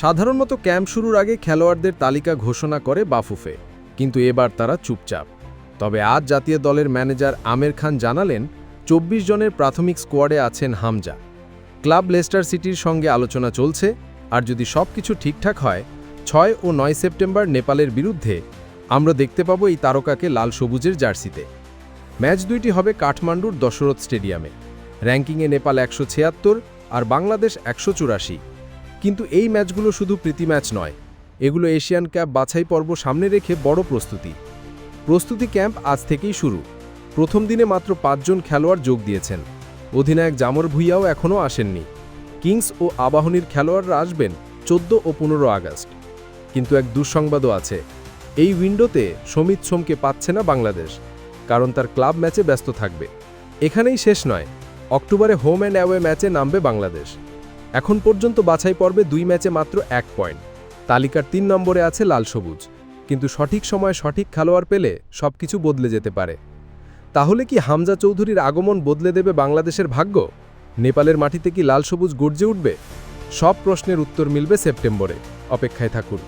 সাধারণত ক্যাম্প শুরুর আগে খেলোয়াড়দের তালিকা ঘোষণা করে বাফুফে, কিন্তু এবার তারা চুপচাপ। তবে আজ জাতীয় দলের ম্যানেজার আমের খান জানালেন, চব্বিশ জনের প্রাথমিক স্কোয়াডে আছেন হামজা। ক্লাব লেস্টার সিটির সঙ্গে আলোচনা চলছে, আর যদি সব কিছু ঠিকঠাক হয়, ছয় ও নয় সেপ্টেম্বর নেপালের বিরুদ্ধে আমরা দেখতে পাবো এই তারকাকে লাল সবুজের জার্সিতে। ম্যাচ দুইটি হবে কাঠমান্ডুর দশরথ স্টেডিয়ামে। র্যাঙ্কিংয়ে নেপাল একশো ছিয়াত্তর আর বাংলাদেশ একশো চুরাশি। কিন্তু এই ম্যাচগুলো শুধু প্রীতি ম্যাচ নয়, এগুলো এশিয়ান ক্যাপ বাছাই পর্ব সামনে রেখে বড় প্রস্তুতি। প্রস্তুতি ক্যাম্প আজ থেকেই শুরু। প্রথম দিনে মাত্র পাঁচজন খেলোয়াড় যোগ দিয়েছেন। অধিনায়ক জামর ভুইয়াও এখনও আসেননি। কিংস ও আবাহনীর খেলোয়াড়রা আসবেন চোদ্দ ও পনেরো আগস্ট। কিন্তু এক দুঃসংবাদও আছে, এই উইন্ডোতে সমিত সোমকে পাচ্ছে না বাংলাদেশ, কারণ তার ক্লাব ম্যাচে ব্যস্ত থাকবে। এখানেই শেষ নয়, অক্টোবরে হোম অ্যান্ড অ্যাওয়ে ম্যাচে নামবে বাংলাদেশ। এখন পর্যন্ত বাছাই পর্বে দুই ম্যাচে মাত্র এক পয়েন্ট। তালিকার তিন নম্বরে আছে লাল সবুজ। কিন্তু সঠিক সময়ে সঠিক খেলোয়াড় পেলে সব কিছু বদলে যেতে পারে। তাহলে কি হামজা চৌধুরীর আগমন বদলে দেবে বাংলাদেশের ভাগ্য? নেপালের মাটিতে কি লাল সবুজ গর্জে উঠবে? সব প্রশ্নের উত্তর মিলবে সেপ্টেম্বরে। অপেক্ষায় থাকুন।